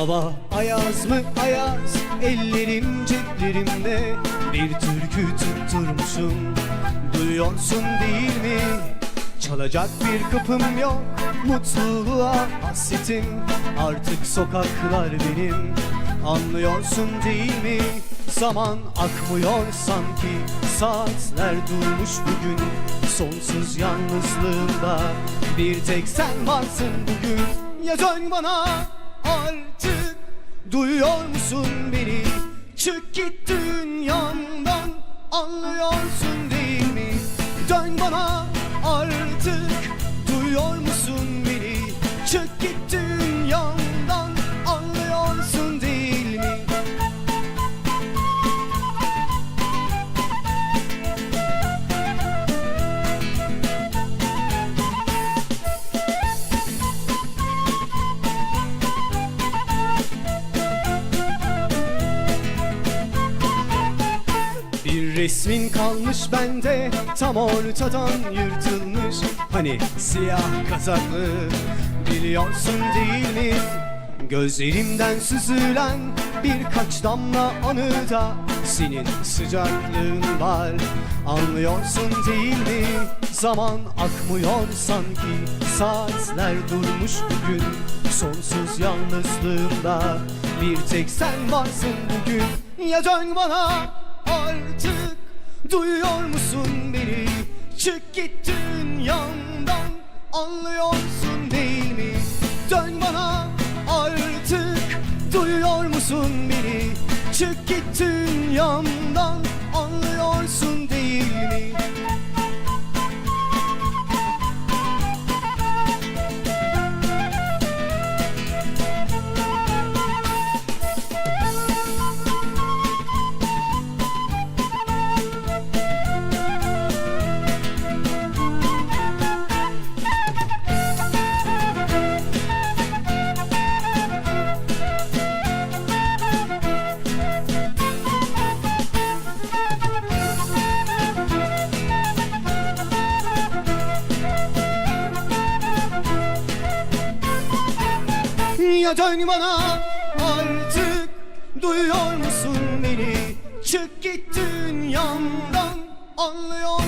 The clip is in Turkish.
Hava ayaz mı? Ayaz. Ellerim ceplerimde. Bir türkü tutturmuşum. Duyuyorsun değil mi? Çalacak bir kapım yok. Mutluluğa hasretim. Artık sokaklar benim. Anlıyorsun değil mi? Zaman akmıyor sanki. Saatler durmuş bugün. Sonsuz yalnızlığımda Bir tek sen varsın bugün. Ya dön bana artık Duyuyor musun beni? Çık git dünyamdan Anlıyorsun değil mi? Dön bana artık Duyuyor musun beni? Çık git resmin kalmış bende. Tam ortadan yırtılmış. Hani siyah kazaklı. Biliyorsun değil mi? Gözlerimden süzülen birkaç damla anıda Senin sıcaklığın var. Anlıyorsun değil mi? Zaman akmıyor sanki. Saatler durmuş bugün Sonsuz yalnızlığımda. Bir tek sen varsın bugün. Ya dön bana artık Duyuyor musun beni? Çık git dünyamdan Anlıyorsun değil mi? Dön bana artık. Duyuyor musun beni? Çık git dünyamdan Anlıyorsun değil mi Ya dön bana artık Duyuyor musun beni? Çık git dünyamdan Anlıyorsun